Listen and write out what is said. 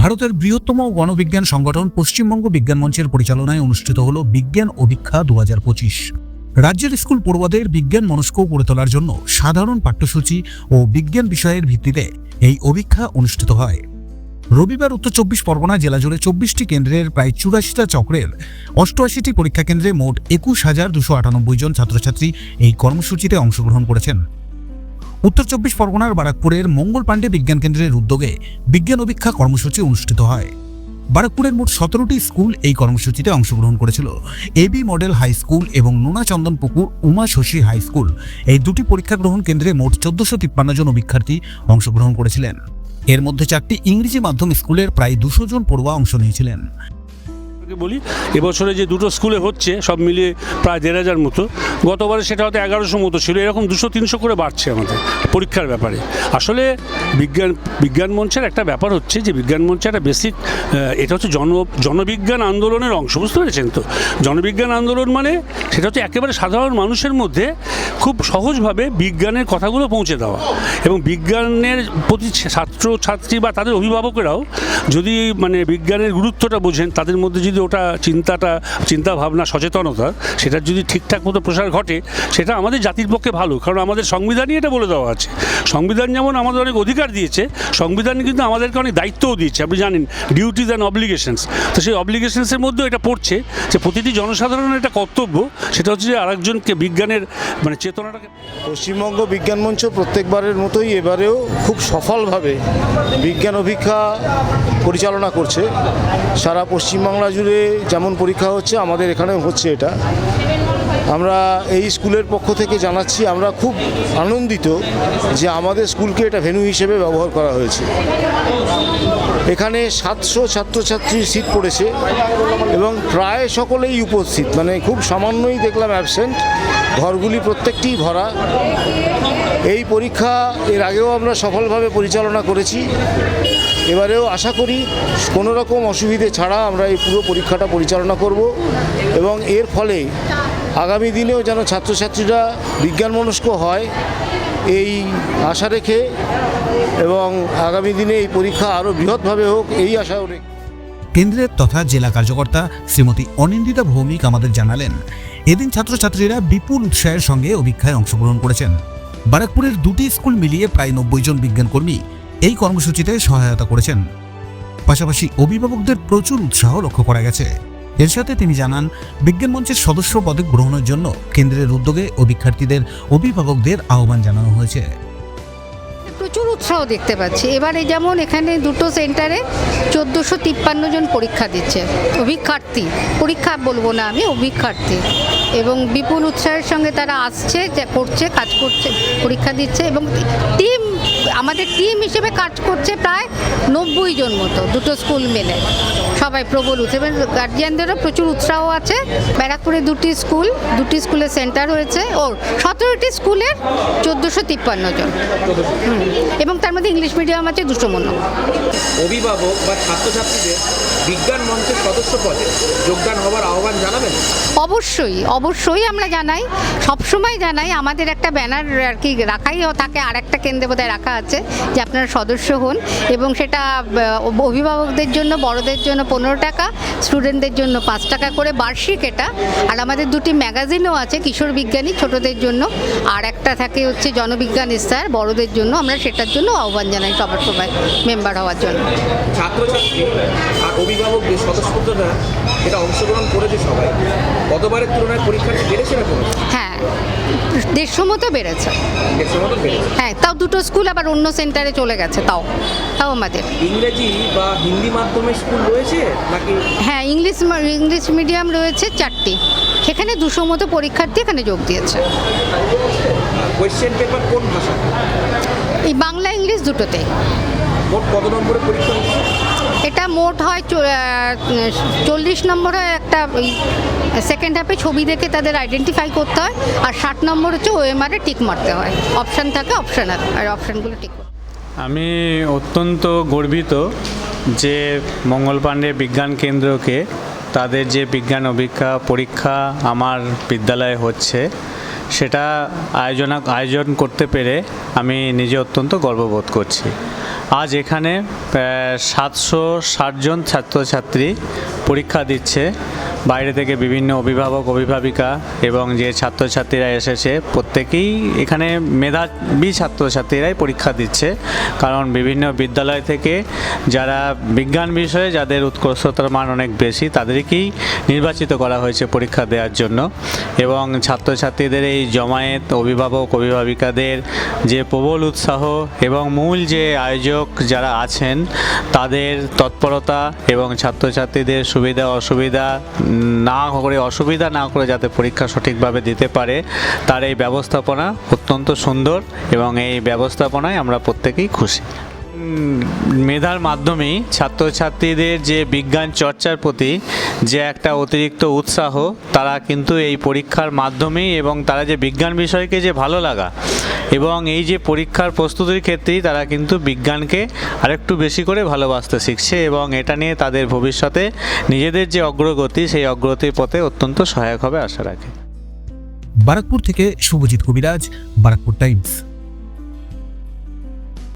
ভারতের বৃহত্তম গণবিজ্ঞান সংগঠন পশ্চিমবঙ্গ বিজ্ঞান মঞ্চের পরিচালনায় অনুষ্ঠিত হল বিজ্ঞান অভিক্ষা দু রাজ্যের স্কুল পড়ুয়াদের বিজ্ঞান মনস্ক গড়ে তোলার জন্য সাধারণ পাঠ্যসূচি ও বিজ্ঞান বিষয়ের ভিত্তিতে এই অভিক্ষা অনুষ্ঠিত হয়। রবিবার উত্তর চব্বিশ পরগনা জেলা জুড়ে চব্বিশটি কেন্দ্রের প্রায় চুরাশিটা চক্রের অষ্টআশিটি পরীক্ষা কেন্দ্রে মোট একুশ হাজার দুশো আটানব্বই জন ছাত্রছাত্রী এই কর্মসূচিতে অংশগ্রহণ করেছেন। উত্তর চব্বিশ পরগনার বারাকপুরের মঙ্গল পাণ্ডে বিজ্ঞান কেন্দ্রের উদ্যোগে বিজ্ঞান অভিক্ষা কর্মসূচি অনুষ্ঠিত হয়। বারাকপুরের মোট সতেরোটি স্কুল এই কর্মসূচিতে অংশগ্রহণ করেছিল। এবি মডেল হাই স্কুল এবং নোনা চন্দনপুকুর উমা শশী হাই স্কুল এই দুটি পরীক্ষা গ্রহণ কেন্দ্রে মোট চোদ্দশো তিপ্পান্ন জন অভিক্ষার্থী অংশগ্রহণ করেছিলেন। এর মধ্যে চারটি ইংরেজি মাধ্যম স্কুলের প্রায় দুশো জন পড়ুয়া অংশ নিয়েছিলেন। আপনাকে বলি, এবছরে যে দুটো স্কুলে হচ্ছে, সব মিলিয়ে প্রায় দেড় হাজার মতো। গতবারে সেটা হয়তো এগারোশো মতো ছিল, এরকম দুশো, তিনশো করে বাড়ছে আমাদের পরীক্ষার ব্যাপারে। আসলে বিজ্ঞান বিজ্ঞান মঞ্চের একটা ব্যাপার হচ্ছে যে, বিজ্ঞান মঞ্চে একটা বেসিক এটা হচ্ছে জন, জনবিজ্ঞান আন্দোলনের অংশ, বুঝতে পেরেছেন তো? জনবিজ্ঞান আন্দোলন মানে সেটা হচ্ছে একেবারে সাধারণ মানুষের মধ্যে খুব সহজভাবে বিজ্ঞানের কথাগুলো পৌঁছে দেওয়া। এবং বিজ্ঞানের প্রতি ছাত্র ছাত্রী বা তাদের অভিভাবকেরাও যদি মানে বিজ্ঞানের গুরুত্বটা বোঝেন, তাদের মধ্যে যদি ওটা চিন্তাটা, চিন্তা ভাবনা, সচেতনতা সেটার যদি ঠিকঠাক মতো প্রসার ঘটে, সেটা আমাদের জাতির পক্ষে ভালো। কারণ আমাদের সংবিধানই এটা বলে দেওয়া আছে। সংবিধান যেমন আমাদের অনেক অধিকার দিয়েছে সংবিধান কিন্তু আমাদেরকে অনেক দায়িত্বও দিয়েছে। আপনি জানেন ডিউটিজ অ্যান্ড অব্লিগেশনস তো সেই অব্লিগেশনসের মধ্যেও এটা পড়ছে যে প্রতিটি জনসাধারণের একটা কর্তব্য, সেটা হচ্ছে যে আরেকজনকে বিজ্ঞানের মানে চেতনাটাকে পশ্চিমবঙ্গ বিজ্ঞান মঞ্চ প্রত্যেকবারের মতোই এবারেও খুব সফলভাবে বিজ্ঞান অভিক্ষা পরিচালনা করছে। সারা পশ্চিমবাংলা জুড়ে যেমন পরীক্ষা হচ্ছে, আমাদের এখানে হচ্ছে এটা। আমরা এই স্কুলের পক্ষ থেকে জানাচ্ছি, আমরা খুব আনন্দিত যে আমাদের স্কুলকে এটা ভেন্যু হিসেবে ব্যবহার করা হয়েছে। এখানে সাতশো ছাত্রছাত্রীর সিট পড়েছে এবং প্রায় সকলেই উপস্থিত। মানে খুব সামান্যই দেখলাম অ্যাবসেন্ট ঘরগুলি প্রত্যেকটিই ভরা। এই পরীক্ষা এর আগেও আমরা সফলভাবে পরিচালনা করেছি। এবারেও আশা করি কোনো রকম অসুবিধে ছাড়া আমরা এই পুরো পরীক্ষাটা পরিচালনা করব এবং এর ফলে আগামী দিনেও যেন ছাত্রছাত্রীরা বিজ্ঞান মনস্ক হয় এই আশা রেখে এবং আগামী দিনে এই পরীক্ষা আরও বৃহৎভাবে হোক এই আশাও রেখে। কেন্দ্রের তথা জেলা কার্যকর্তা শ্রীমতী অনিন্দিতা ভৌমিক আমাদের জানালেন, এদিন ছাত্রছাত্রীরা বিপুল উৎসাহের সঙ্গে অভিক্ষায় অংশগ্রহণ করেছেন। বারাকপুরের দুটি স্কুল মিলিয়ে প্রায় নব্বই জন বিজ্ঞানকর্মী এই কর্মসূচিতে সহায়তা করেছেন। পাশাপাশি অভিভাবকদের প্রচুর উৎসাহ লক্ষ্য করা গেছে। এর সাথে তিনি জানান, বিজ্ঞান মঞ্চের সদস্য পদক গ্রহণের জন্য কেন্দ্রের উদ্যোগে অভিক্ষার্থীদের অভিভাবকদের আহ্বান জানানো হয়েছে। প্রচুর উৎসাহ দেখতে পাচ্ছি। এবারে যেমন এখানে দুটো সেন্টারে চোদ্দোশো তিপ্পান্ন জন পরীক্ষা দিচ্ছে। অভিক্ষার্থী। পরীক্ষা বলব না আমি, অভিক্ষার্থী। এবং বিপুল উৎসাহের সঙ্গে তারা আসছে যা করছে কাজ করছে পরীক্ষা দিচ্ছে এবং টিম আমাদের টিম হিসেবে কাজ করছে প্রায় নব্বই জন মতো দুটো স্কুল মিলে। সবাই প্রবল উৎসাহ এবং গার্জিয়ানদেরও প্রচুর উৎসাহ আছে। ব্যারাকপুরে দুটি স্কুল দুটি স্কুলের সেন্টার হয়েছে। ও সতেরোটি স্কুলের চোদ্দোশো তিপ্পান্ন জন। এবং তার মধ্যে ইংলিশ মিডিয়াম আছে দুশো মনো। অভিভাবক বা ছাত্রছাত্রীদের বিজ্ঞান মঞ্চের সদস্য পদে যোগদান হওয়ার আহ্বান জানাবেন? অবশ্যই অবশ্যই আমরা জানাই। সবসময় জানাই আমাদের একটা ব্যানার আর কি রাখাই থাকে আর একটা কেন্দ্রে বোধহয় রাখা আছে যে আপনারা সদস্য হন এবং সেটা অভিভাবকদের জন্য বড়দের জন্য পনেরো টাকা স্টুডেন্টদের জন্য পাঁচ টাকা করে বার্ষিক এটা। আর আমাদের দুটি ম্যাগাজিনও আছে কিশোর বিজ্ঞানী ছোটদের জন্য। আর একটা থাকে হচ্ছে জনবিজ্ঞান স্যার বড়দের জন্য। আমরা সেটার জন্য আহ্বান জানাই সবার সবাই মেম্বার হওয়ার জন্য। ছাত্রছাত্রী আর অভিভাবকদের সদস্যতা এটা অংশগ্রহণ করেছে সবাই। গতবারের তুলনায় পরীক্ষাটি বেড়েছে না হ্যাঁ দেড়শো মতো বেড়েছে। হ্যাঁ তাও দুটো স্কুল আবার অন্য সেন্টারে চলে গেছে তাও তাও আমাদের। ইংরেজি বা হিন্দি মাধ্যমে স্কুল রয়েছে নাকি? হ্যাঁ ইংলিশ ইংলিশ মিডিয়াম রয়েছে চারটি। সেখানে দুশো মতো পরীক্ষার্থী এখানে যোগ দিয়েছে। কোয়েশ্চেন পেপার কোন ভাষা? এই বাংলা ইংলিশ দুটোতেই। মোট কত নম্বরে পরীক্ষা এটা মোট হয় চল্লিশ নম্বরে একটা সেকেন্ড হাফে ছবি দেখে তাদের আইডেন্টিফাই করতে হয়, আর ষাট নম্বর হচ্ছে ওএমআরে টিক মারতে হয়। অপশান থাকে অপশানাল আর অপশানগুলো টিক আমি অত্যন্ত গর্বিত যে মঙ্গল পাণ্ডে বিজ্ঞান কেন্দ্রকে তাদের যে বিজ্ঞান অভিজ্ঞা পরীক্ষা আমার বিদ্যালয়ে হচ্ছে, সেটা আয়োজনা আয়োজন করতে পেরে আমি নিজে অত্যন্ত গর্ববোধ করছি। আজ এখানে সাতশো ষাটজন ছাত্রছাত্রী পরীক্ষা দিচ্ছে। বাইরে থেকে বিভিন্ন অভিভাবক, অভিভাবিকা এবং যে ছাত্রছাত্রীরা এসেছে, প্রত্যেকেই এখানে মেধাবী ছাত্রছাত্রীরাই পরীক্ষা দিচ্ছে। কারণ বিভিন্ন বিদ্যালয় থেকে যারা বিজ্ঞান বিষয়ে যাদের উৎকর্ষতার মান অনেক বেশি, তাদেরকেই নির্বাচিত করা হয়েছে পরীক্ষা দেওয়ার জন্য। এবং ছাত্রছাত্রীদের এই জমায়েত, অভিভাবক, অভিভাবিকাদের যে প্রবল উৎসাহ এবং মূল যে আয়োজক যারা আছেন, তাদের তৎপরতা এবং ছাত্রছাত্রীদের সুবিধা, অসুবিধা না করে, অসুবিধা না করে যাতে পরীক্ষা সঠিকভাবে দিতে পারে, তার এই ব্যবস্থাপনা অত্যন্ত সুন্দর এবং এই ব্যবস্থাপনায় আমরা প্রত্যেকেই খুশি। মেধার মাধ্যমেই ছাত্রছাত্রীদের যে বিজ্ঞান চর্চার প্রতি যে একটা অতিরিক্ত উৎসাহ, তারা কিন্তু এই পরীক্ষার মাধ্যমেই এবং তারা যে বিজ্ঞান বিষয়কে যে ভালো লাগা এবং এই যে পরীক্ষার প্রস্তুতির ক্ষেত্রেই তারা কিন্তু বিজ্ঞানকে আরেকটু বেশি করে ভালোবাসতে শিখছে এবং এটা নিয়ে তাদের ভবিষ্যতে নিজেদের যে অগ্রগতি, সেই অগ্রগতির পথে অত্যন্ত সহায়ক হবে আশা রাখে। বারাকপুর থেকে শুভজিৎ কবিরাজ, বারাকপুর টাইমস।